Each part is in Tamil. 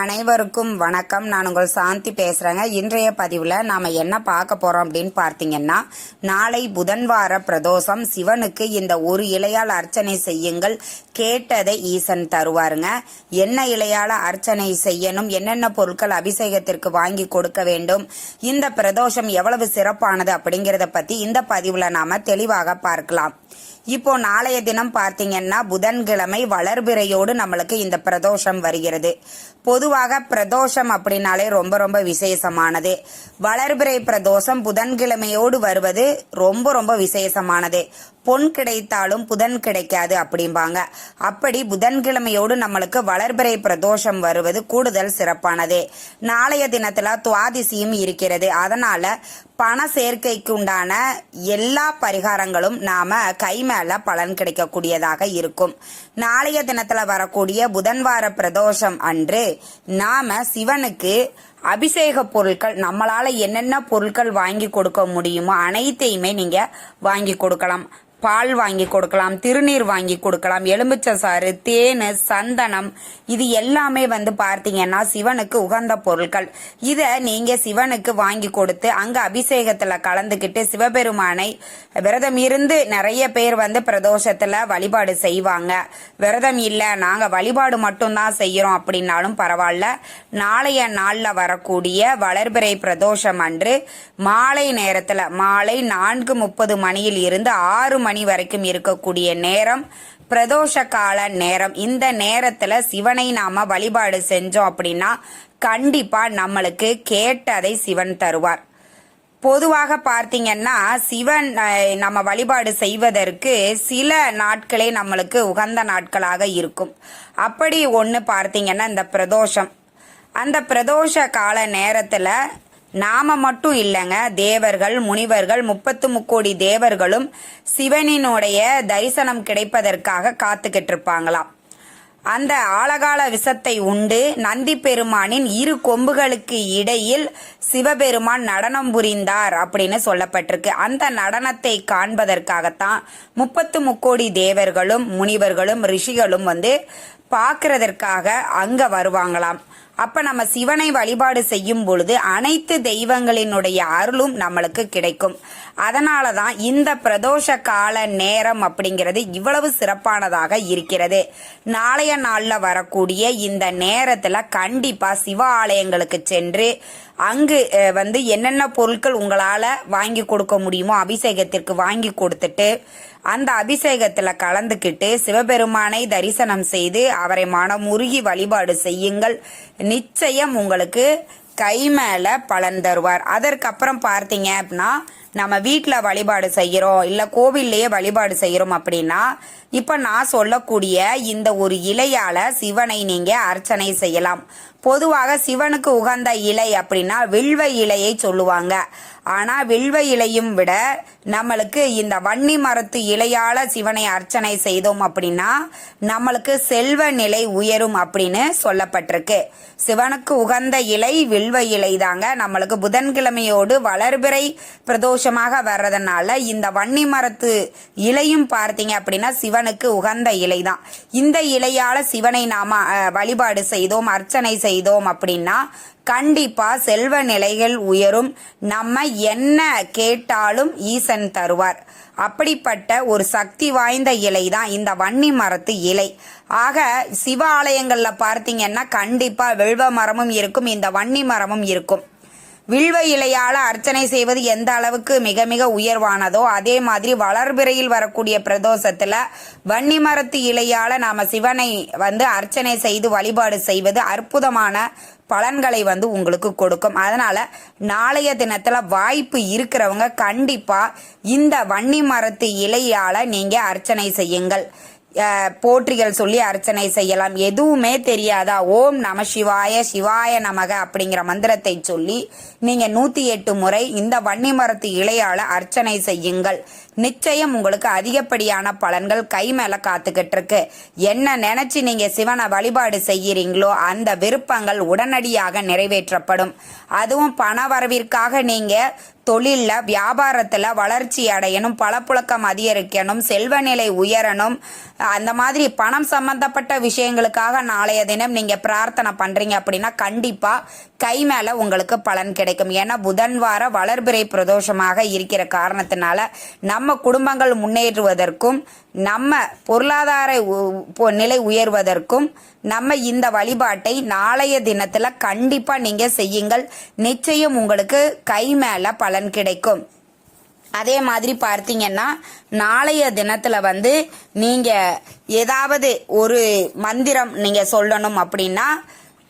அனைவருக்கும் வணக்கம். நான் உங்கள் சாந்தி பேசுகிறேங்க இன்றைய பதிவில் நாம் என்ன பார்க்க போகிறோம் அப்படின்னு பார்த்தீங்கன்னா நாளை புதன்வார பிரதோஷம். சிவனுக்கு இந்த ஒரு இலையால் அர்ச்சனை செய்யுங்கள். கேட்டதை ஈசன் தருவாருங்க. என்ன இலையால் அர்ச்சனை செய்யணும்? என்னென்ன பொருட்கள் அபிஷேகத்திற்கு வாங்கி கொடுக்க வேண்டும்? இந்த பிரதோஷம் எவ்வளவு சிறப்பானது அப்படிங்கிறத பற்றி இந்த பதிவில் நாம் தெளிவாக பார்க்கலாம். இப்போ நாளைய தினம் பார்த்தீங்கன்னா புதன்கிழமை வளர்பிறையோடு நம்மளுக்கு இந்த பிரதோஷம் வருகிறது. பொதுவாக பிரதோஷம் அப்படின்னாலே ரொம்ப ரொம்ப விசேஷமானது. வளர்பிறை பிரதோஷம் புதன்கிழமையோடு வருவது ரொம்ப ரொம்ப விசேஷமானது. பொன் கிடைத்தாலும் புதன் கிடைக்காது அப்படிம்பாங்க. அப்படி புதன்கிழமையோடு நம்மளுக்கு வளர்பிறை பிரதோஷம் வருவது கூடுதல் சிறப்பானது. நாளைய தினத்துல துவாதிசியும் இருக்கிறது. அதனால பண சேர்க்கைக்கு உண்டான எல்லா பரிகாரங்களும் நாம கை மேல பலன் கிடைக்கக்கூடியதாக இருக்கும். நாளைய தினத்துல வரக்கூடிய புதன்வார பிரதோஷம் அன்று நாம சிவனுக்கு அபிஷேக பொருட்கள் நம்மளால என்னென்ன பொருட்கள் வாங்கி கொடுக்க முடியுமோ அனைத்தையுமே நீங்க வாங்கி கொடுக்கலாம். பால் வாங்கி கொடுக்கலாம் திருநீர் வாங்கி கொடுக்கலாம் எலுமிச்சை சாறு தேன் சந்தனம் இது எல்லாமே வந்து பார்த்தீங்கன்னா சிவனுக்கு உகந்த பொருட்கள். இதை நீங்க சிவனுக்கு வாங்கி கொடுத்து அங்க அபிஷேகத்துல கலந்துக்கிட்டு சிவபெருமானை விரதம் இருந்து நிறைய பேர் வந்து பிரதோஷத்துல வழிபாடு செய்வாங்க. விரதம் இல்லை நாங்க வழிபாடு மட்டும்தான் செய்யறோம் அப்படின்னாலும் பரவாயில்ல. நாளைய நாள்ல வரக்கூடிய வளர்பிறை பிரதோஷம் அன்று மாலை நேரத்தில் மாலை நான்கு முப்பது மணியில் இருந்து ஆறு மணி வரைக்கும் இருக்கக்கூடிய நேரம் பிரதோஷ கால நேரம். இந்த நேரத்தில் சிவனை நாம வழிபாடு செஞ்சோம் அப்படின்னா கண்டிப்பா நம்மளுக்கு கேட்டதை சிவன் தருவார். பொதுவாக பார்த்தீங்கன்னா சிவன் நம்ம வழிபாடு செய்வதற்கு சில நாட்களே நம்மளுக்கு உகந்த நாட்களாக இருக்கும். அப்படி ஒன்று பார்த்தீங்கன்னா இந்த பிரதோஷம். அந்த பிரதோஷ கால நேரத்தில் நாம மட்டும் இல்லைங்க தேவர்கள் முனிவர்கள் முப்பத்து முக்கோடி தேவர்களும் சிவனினுடைய தரிசனம் கிடைப்பதற்காக காத்துக்கிட்டு இருப்பாங்களாம். அந்த ஆழகால விஷத்தை உண்டு நந்தி பெருமானின் இரு கொம்புகளுக்கு இடையில் சிவபெருமான் நடனம் புரிந்தார் அப்படின்னு சொல்லப்பட்டிருக்கு. அந்த நடனத்தை காண்பதற்காகத்தான் முப்பத்து முக்கோடி தேவர்களும் முனிவர்களும் ரிஷிகளும் வந்து பார்க்கறதற்காக அங்க வருவாங்களாம். அப்ப நம்ம சிவனை வழிபாடு செய்யும் பொழுது அனைத்து தெய்வங்களினுடைய அருளும் நம்மளுக்கு கிடைக்கும். அதனால தான் இந்த பிரதோஷ கால நேரம் அப்படிங்கிறது இவ்வளவு சிறப்பானதாக இருக்கிறது. நாளைய நாள்ல வரக்கூடிய இந்த நேரத்துல கண்டிப்பா சிவ ஆலயங்களுக்கு சென்று அங்கு வந்து என்னென்ன பொருட்கள் உங்களால வாங்கி கொடுக்க முடியுமோ அபிஷேகத்திற்கு வாங்கி கொடுத்துட்டு அந்த அபிஷேகத்துல கலந்துக்கிட்டு சிவபெருமானை தரிசனம் செய்து அவரை மனமுருகி வழிபாடு செய்யுங்கள். நிச்சயம் உங்களுக்கு கை மேல பலன் தருவார். அதற்கப்புறம் பார்த்தீங்க அப்படின்னா நம்ம வீட்டில் வழிபாடு செய்கிறோம் இல்லை கோவில்லையே வழிபாடு செய்கிறோம் அப்படின்னா இப்போ நான் சொல்லக்கூடிய இந்த ஒரு இலையால சிவனை நீங்கள் அர்ச்சனை செய்யலாம். பொதுவாக சிவனுக்கு உகந்த இலை அப்படின்னா வில்வ இலையை சொல்லுவாங்க. ஆனால் வில்வ இலையும் விட நம்மளுக்கு இந்த வன்னி மரத்து இலையால சிவனை அர்ச்சனை செய்தோம் அப்படின்னா நம்மளுக்கு செல்வ நிலை உயரும் அப்படின்னு சொல்லப்பட்டிருக்கு. சிவனுக்கு உகந்த இலை வில்வ இலை தாங்க நம்மளுக்கு புதன்கிழமையோடு வளர்பிறை பிரதோஷமாக வர்றதுனால இந்த வன்னி மரத்து இலையும் பார்த்தீங்க அப்படின்னா சிவனுக்கு உகந்த இலை தான் இந்த இலையால சிவனை நாம வழிபாடு செய்தோம் அர்ச்சனை செய்தோம் அப்படின்னா கண்டிப்பா செல்வ நிலைகள் உயரும். நம்ம என்ன கேட்டாலும் ஈசன் தருவார். அப்படிப்பட்ட ஒரு சக்தி வாய்ந்த இலை தான் இந்த வன்னி மரத்து இலை. ஆக சிவ ஆலயங்கள்ல பார்த்தீங்கன்னா கண்டிப்பா வில்வ மரமும் இருக்கும் இந்த வன்னி மரமும் இருக்கும். வில்வ இலையால அர்ச்சனை செய்வது எந்த அளவுக்கு மிக மிக உயர்வானதோ அதே மாதிரி வளர்பிறையில் வரக்கூடிய பிரதோஷத்துல வன்னி மரத்து இலையால நாம சிவனை வந்து அர்ச்சனை செய்து வழிபாடு செய்வது அற்புதமான பலன்களை வந்து உங்களுக்கு கொடுக்கும். அதனால நாளைய தினத்துல வாய்ப்பு இருக்கிறவங்க கண்டிப்பா இந்த வன்னி மரத்து இலையால நீங்க அர்ச்சனை செய்யுங்கள். போற்றிகள் சொல்லி அர்ச்சனை செய்யலாம். எதுவுமே தெரியாதா? ஓம் நம சிவாய சிவாய நமக அப்படிங்கிற மந்திரத்தை சொல்லி நீங்க நூத்தி எட்டு முறை இந்த வன்னி மரத்து இலையால அர்ச்சனை செய்யுங்கள். நிச்சயம் உங்களுக்கு அதிகப்படியான பலன்கள் கை மேல காத்துக்கிட்டு இருக்கு என்ன நினைச்சு நீங்க சிவனை வழிபாடு செய்யறீங்களோ அந்த விருப்பங்கள் உடனடியாக நிறைவேற்றப்படும். அதுவும் பண வரவிற்காக நீங்க தொழிலில் வியாபாரத்தில் வளர்ச்சி அடையணும் பழப்புழக்கம் அதிகரிக்கணும் செல்வநிலை உயரணும். அந்த மாதிரி பணம் சம்பந்தப்பட்ட விஷயங்களுக்காக நாளைய தினம் நீங்கள் பிரார்த்தனை பண்ணுறீங்க அப்படின்னா கண்டிப்பாக கை மேலே உங்களுக்கு பலன் கிடைக்கும். ஏன்னா புதன் வார வளர்பிறை பிரதோஷமாக இருக்கிற காரணத்தினால நம்ம குடும்பங்கள் முன்னேறுவதற்கும் நம்ம பொருளாதார உ- நிலை உயர்வதற்கும் நம்ம இந்த வழிபாட்டை நாளைய தினத்தில் கண்டிப்பாக நீங்கள் செய்யுங்கள். நிச்சயம் உங்களுக்கு கை மேலே பலன் கிடைக்கும். அதே மாதிரி பார்த்தீங்கன்னா நாளைய தினத்தில் வந்து நீங்கள் ஏதாவது ஒரு மந்திரம் நீங்கள் சொல்லணும் அப்படின்னா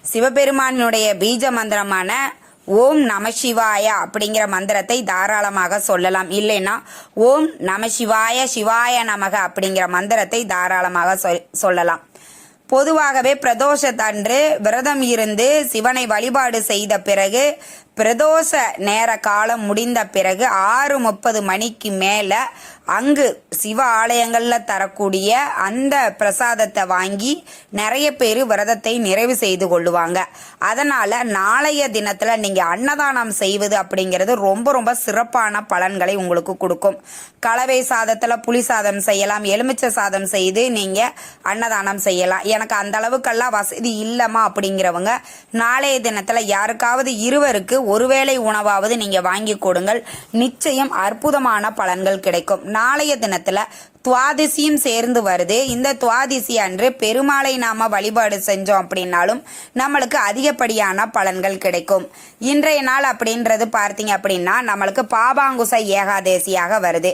சிவபெருமானுடைய பீஜ மந்திரமான ஓம் நம சிவாய அப்படிங்கிற மந்திரத்தை தாராளமாக சொல்லலாம். இல்லைன்னா ஓம் நம சிவாய சிவாய நமக அப்படிங்கிற மந்திரத்தை தாராளமாக சொல்- சொல்லலாம். பொதுவாகவே பிரதோஷத்தன்று விரதம் இருந்து சிவனை வழிபாடு செய்த பிறகு பிரதோஷ நேர காலம் முடிந்த பிறகு ஆறு முப்பது மணிக்கு மேலே அங்கு சிவ ஆலயங்களில் தரக்கூடிய அந்த பிரசாதத்தை வாங்கி நிறைய பேர் விரதத்தை நிறைவு செய்து கொள்ளுவாங்க. அதனால் நாளைய தினத்தில் நீங்கள் அன்னதானம் செய்வது அப்படிங்கிறது ரொம்ப ரொம்ப சிறப்பான பலன்களை உங்களுக்கு கொடுக்கும். கலவை சாதத்தில் புளி சாதம் செய்யலாம் எலுமிச்சை சாதம் செய்து நீங்கள் அன்னதானம் செய்யலாம். எனக்கு அந்த அளவுக்கெல்லாம் வசதி இல்லைம்மா அப்படிங்கிறவங்க நாளைய தினத்தில் யாருக்காவது இருவருக்கு ஒருவேளை உணவாவது நீங்கள் வாங்கி கொடுங்கள். நிச்சயம் அற்புதமான பலன்கள் கிடைக்கும். நாளைய தினத்தில் துவாதிசியும் சேர்ந்து வருது. இந்த துவாதிசி அன்று பெருமாளை நாம வழிபாடு செஞ்சோம் அப்படின்னாலும் நம்மளுக்கு அதிகப்படியான பலன்கள் கிடைக்கும். இன்றைய நாள் அப்படின்றது பார்த்தீங்க அப்படின்னா நம்மளுக்கு பாபாங்குச ஏகாதேசியாக வருது.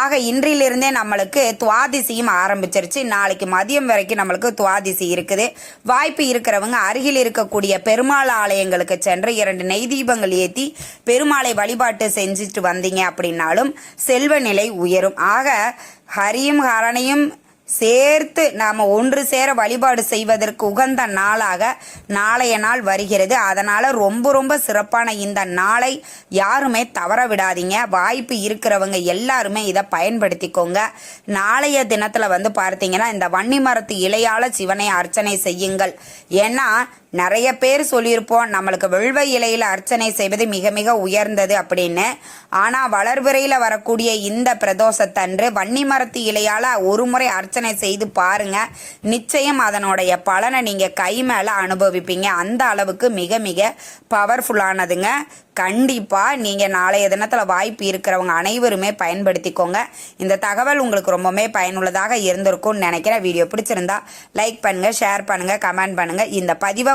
ஆக இன்றிலிருந்தே நம்மளுக்கு துவாதிசியும் ஆரம்பிச்சிருச்சு. நாளைக்கு மதியம் வரைக்கும் நம்மளுக்கு துவாதிசி இருக்குது. வாய்ப்பு இருக்கிறவங்க அருகில் இருக்கக்கூடிய பெருமாள் ஆலயங்களுக்கு சென்று இரண்டு நெய் தீபங்கள் ஏற்றி பெருமாளை வழிபாட்டு செஞ்சுட்டு வந்தீங்க அப்படின்னாலும் செல்வ நிலை உயரும். ஆக ஹரியும் ஹரனையும் சேர்த்து நாம் ஒன்று சேர வழிபாடு செய்வதற்கு உகந்த நாளாக நாளைய நாள் வருகிறது. அதனால் ரொம்ப ரொம்ப சிறப்பான இந்த நாளை யாருமே தவற விடாதீங்க. வாய்ப்பு இருக்கிறவங்க எல்லாருமே இதை பயன்படுத்திக்கோங்க. நாளைய தினத்தில் வந்து பார்த்தீங்கன்னா இந்த வன்னி மரத்து இலையால சிவனை அர்ச்சனை செய்யுங்கள். ஏன்னா நிறைய பேர் சொல்லியிருப்போம் நம்மளுக்கு வெள்வை இலையில் அர்ச்சனை செய்வது மிக மிக உயர்ந்தது அப்படின்னு. ஆனால் வளர்விரையில் வரக்கூடிய இந்த பிரதோஷத்தன்று வன்னி மரத்து இலையால் ஒரு முறை அர்ச்சனை செய்து பாருங்க. நிச்சயம் அதனுடைய பலனை நீங்கள் கை மேலே அனுபவிப்பீங்க. அந்த அளவுக்கு மிக மிக பவர்ஃபுல்லானதுங்க கண்டிப்பாக நீங்கள் நாளைய தினத்தில் வாய்ப்பு இருக்கிறவங்க அனைவருமே பயன்படுத்திக்கோங்க. இந்த தகவல் உங்களுக்கு ரொம்பவுமே பயனுள்ளதாக இருந்திருக்கும்னு நினைக்கிறேன். வீடியோ பிடிச்சிருந்தா லைக் பண்ணுங்கள் ஷேர் பண்ணுங்கள் கமெண்ட் பண்ணுங்கள் இந்த பதிவை